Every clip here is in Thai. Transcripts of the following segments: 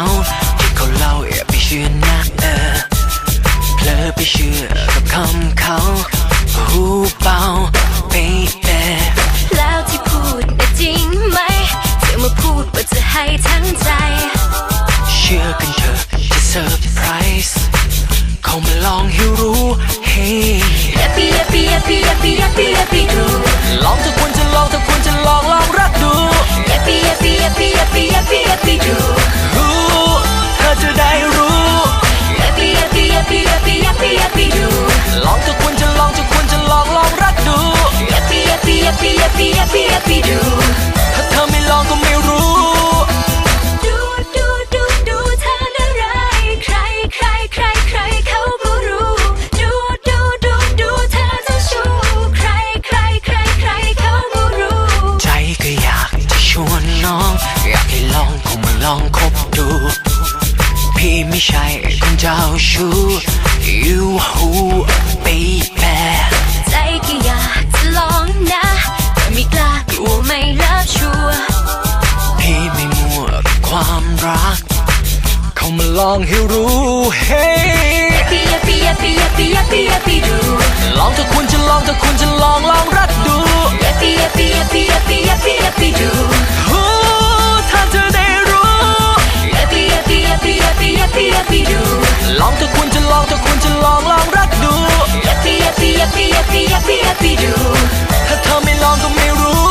าที่เขาเล่าอย่าไปเชื่อนะเออเพลอไปเชื่อกับคำเขาหูเบาไปแต่แล้วที่พูดจริงไหมเธอมาพูดว่าจะให้ทั้งใจ เชื่อกันเถอะจะเซอร์ไพรส์เขามาลองให้รู้ Hey Happy Happy Happy Happy Happy Happy Do ลองเธอควรจะลองเธอควรจะลองลอง องคงมาลองคบดู พี่ไม่ใช่คนเจ้าชู้ You who baby ใจก็อยากจะลองนะแต่ไม่กล้ากลัวไม่รับชัวพี่ไม่มัวกับความรักคงมาลองให้รู้ Hey ปียปียปียปียปียปีดูลองถ้าคุณจะลองถ้าคุณจะ ปียปียปีดูลองถ้าคุณจะลองถ้าคุณจะลองลองรักดูปียปียปียปียปียปีดูถ้าเธอไม่ลองก็ไม่รู้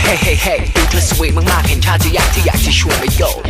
เฮ้เฮ้เฮ้ดูเธอสวยมากๆเห็นชาจะอยากที่อยากจะชวนไปโ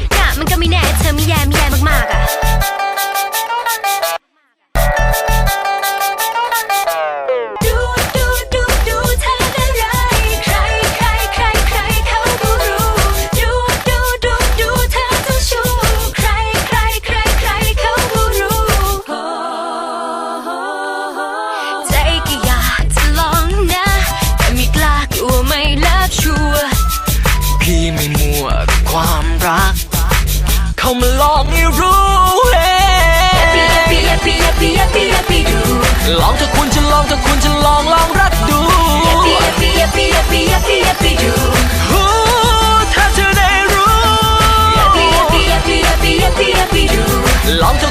ลองเธอคุณจะลองเธอคุณจะลองลองรักดูปียปียปียปียปียปีดูโอ้ถ้าเธอได้รู้ปียปียปียปียปียปีดูลองถ้า